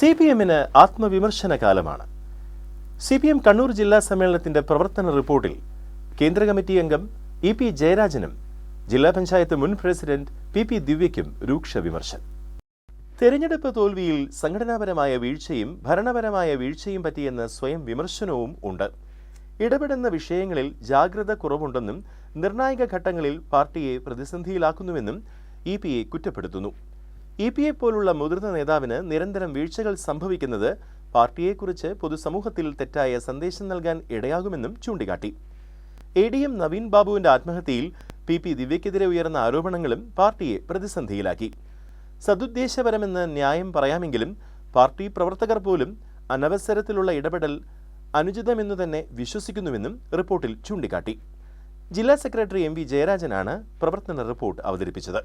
C P എമ്മിന് ആത്മവിമർശന കാലമാണ് C P M Kannur ജില്ലാ സമ്മേളനത്തിന്റെ പ്രവർത്തന റിപ്പോർട്ടിൽ കേന്ദ്ര കമ്മിറ്റി അംഗം ഇ പി ജയരാജനും ജില്ലാ പഞ്ചായത്ത് മുൻ പ്രസിഡന്റ് പി പി ദിവ്യയ്ക്കും രൂക്ഷ വിമർശനം. തെരഞ്ഞെടുപ്പ് തോൽവിയിൽ സംഘടനാപരമായ വീഴ്ചയും ഭരണപരമായ വീഴ്ചയും പറ്റിയെന്ന സ്വയം വിമർശനവും ഉണ്ട്. ഇടപെടുന്ന വിഷയങ്ങളിൽ ജാഗ്രത കുറവുണ്ടെന്നും നിർണായക ഘട്ടങ്ങളിൽ പാർട്ടിയെ പ്രതിസന്ധിയിലാക്കുന്നുവെന്നും ഇ പി എ കുറ്റപ്പെടുത്തുന്നു. ഇ പി എ പോലുള്ള മുതിർന്ന നേതാവിന് നിരന്തരം വീഴ്ചകൾ സംഭവിക്കുന്നത് പാർട്ടിയെക്കുറിച്ച് പൊതുസമൂഹത്തിൽ തെറ്റായ സന്ദേശം നൽകാൻ ഇടയാകുമെന്നും ചൂണ്ടിക്കാട്ടി. എ ഡി എം നവീൻ ബാബുവിന്റെ ആത്മഹത്യയിൽ പി പി ദിവ്യക്കെതിരെ ഉയർന്ന ആരോപണങ്ങളും പാർട്ടിയെ പ്രതിസന്ധിയിലാക്കി. സതുദ്ദേശപരമെന്ന് ന്യായം പറയാമെങ്കിലും പാർട്ടി പ്രവർത്തകർ പോലും അനവസരത്തിലുള്ള ഇടപെടൽ അനുചിതമെന്നു തന്നെ വിശ്വസിക്കുന്നുവെന്നും റിപ്പോർട്ടിൽ ചൂണ്ടിക്കാട്ടി. ജില്ലാ സെക്രട്ടറി എം വി ജയരാജനാണ് പ്രവർത്തന റിപ്പോർട്ട് അവതരിപ്പിച്ചത്.